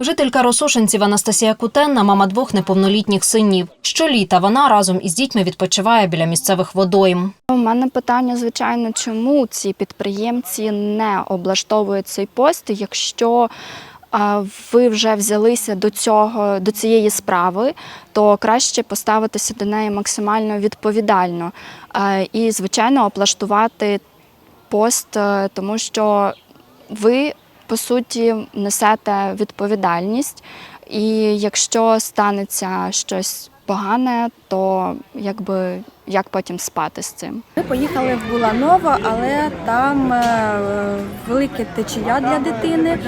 Жителька Росошинців Анастасія Кутенна, мама двох неповнолітніх синів. Щоліта вона разом із дітьми відпочиває біля місцевих водойм. У мене питання, звичайно, чому ці підприємці не облаштовують цей пост, якщо ви вже взялися до цього, до цієї справи, то краще поставитися до неї максимально відповідально і, звичайно, облаштувати пост, е, тому що ви по суті несете відповідальність, і якщо станеться щось погане, то якби як потім спати з цим? Ми поїхали в Буланова, але там е, велике течія для дитини, е,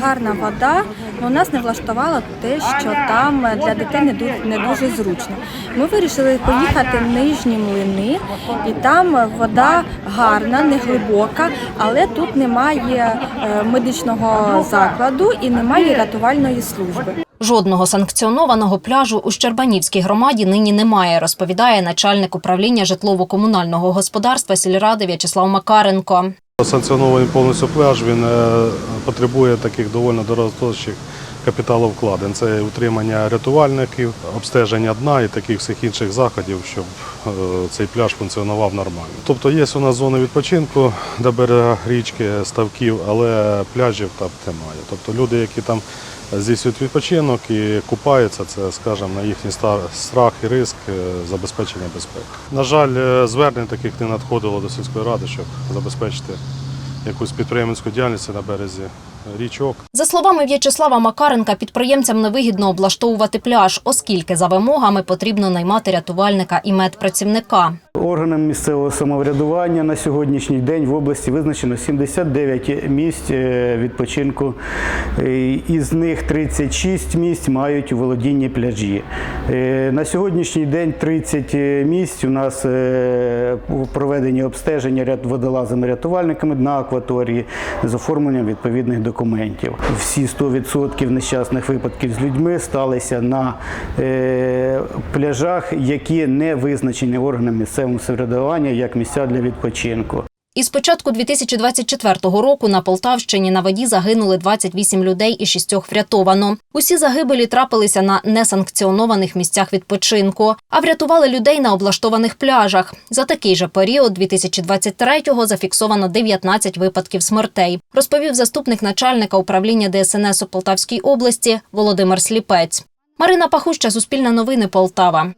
гарна вода. Ну, нас не влаштувало те, що там для дитини не дуже зручно. Ми вирішили поїхати в нижні млини, і там вода гарна, не глибока, але тут немає е, медичного закладу і немає рятувальної служби. Жодного санкціонованого пляжу у Щербанівській громаді нині немає, розповідає начальник управління житлово-комунального господарства сільради В'ячеслав Макаренко. Санкціонований повністю пляж він е, потребує таких доволі дорогостоящих капіталовкладень. Це утримання рятувальників, обстеження дна і таких всіх інших заходів, щоб е, цей пляж функціонував нормально. Тобто є у нас зони відпочинку до берега річки, ставків, але пляжів там немає. Тобто люди, які там здійснюють відпочинок і купаються, це, скажімо, на їхній страх і риск е, забезпечення безпеки. На жаль, е, звернень таких не надходило до сільської ради, щоб забезпечити якусь підприємницьку діяльність на березі річок. За словами В'ячеслава Макаренка, підприємцям невигідно облаштовувати пляж, оскільки за вимогами потрібно наймати рятувальника і медпрацівника. Органам місцевого самоврядування на сьогоднішній день в області визначено 79 місць е, відпочинку. Е, Із них 36 місць мають у володінні пляжі. Е, На сьогоднішній день 30 місць у нас проведені обстеження ряд водолазами-рятувальниками на акваторії з оформленням відповідних документів. Всі 100% нещасних випадків з людьми сталися на е, пляжах, які не визначені органами місцевого самоврядування як місця для відпочинку. Із початку 2024 року на Полтавщині на воді загинули 28 людей і шістьох врятовано. Усі загибелі трапилися на несанкціонованих місцях відпочинку, а врятували людей на облаштованих пляжах. За такий же період 2023-го зафіксовано 19 випадків смертей, розповів заступник начальника управління ДСНС у Полтавській області Володимир Сліпець. Марина Пахуща, Суспільне новини, Полтава.